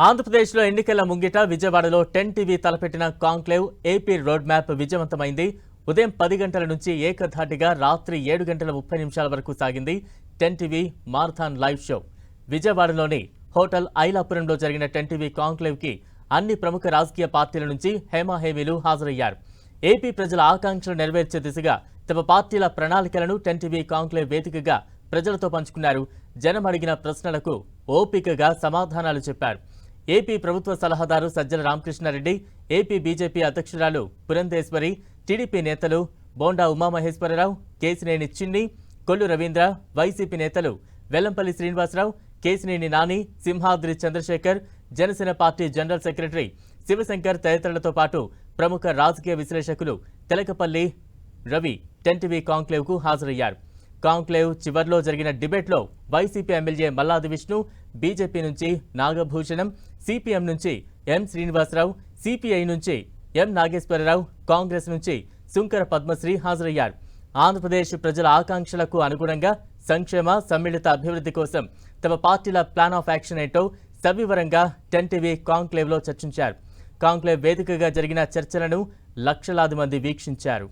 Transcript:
ఆంధ్రప్రదేశ్లో ఎన్నికల ముంగిట విజయవాడలో టెన్ టీవీ తలపెట్టిన కాంక్లేవ్ ఏపీ రోడ్ మ్యాప్ విజయవంతమైంది. ఉదయం పది గంటల నుంచి ఏకధాటిగా రాత్రి ఏడు గంటల ముప్పై నిమిషాల వరకు సాగింది ten TV marathon live show. విజయవాడలోని హోటల్ ఐలాపురంలో జరిగిన టెన్ టీవీ కాంక్లేవ్కి అన్ని ప్రముఖ రాజకీయ పార్టీల నుంచి హేమాహేమీలు హాజరయ్యారు. ఏపీ ప్రజల ఆకాంక్షలు నెరవేర్చే దిశగా తమ పార్టీల ప్రణాళికలను టెన్ టీవీ కాంక్లేవ్ వేదికగా ప్రజలతో పంచుకున్నారు. జనం అడిగిన ప్రశ్నలకు ఓపికగా సమాధానాలు చెప్పారు. ఏపీ ప్రభుత్వ సలహాదారు సజ్జల రామకృష్ణారెడ్డి ఏపీ బీజేపీ అధ్యక్షురాలు పురంధేశ్వరి టీడీపీ నేతలు బోండా ఉమామహేశ్వరరావు కేసినేని చిన్ని కొల్లు రవీంద్ర వైసీపీ నేతలు Vellampalli Srinivasa Rao Kesineni Nani Simhadri Chandrasekhar Janasena party general secretary Sivasankar తదితరులతో పాటు ప్రముఖ రాజకీయ విశ్లేషకులు తెలకపల్లి రవి టెన్టీవీ కాంక్లేవ్కు హాజరయ్యారు. కాంక్లేవ్ చివర్లో జరిగిన డిబేట్లో YCP MLA Malladi Vishnu BJP నుంచి నాగభూషణం సిపిఎం నుంచి ఎం శ్రీనివాసరావు సిపిఐ నుంచి ఎం నాగేశ్వరరావు కాంగ్రెస్ నుంచి శుంకర పద్మశ్రీ హాజరయ్యారు. ఆంధ్రప్రదేశ్ ప్రజల ఆకాంక్షలకు అనుగుణంగా సంక్షేమ సమ్మిళిత అభివృద్ధి కోసం తమ పార్టీల ప్లాన్ ఆఫ్ యాక్షన్ ఏంటో సవివరంగా టెన్ టీవీ కాంక్లేవ్లో చర్చించారు. కాంక్లేవ్ వేదికగా జరిగిన చర్చలను లక్షలాది మంది వీక్షించారు.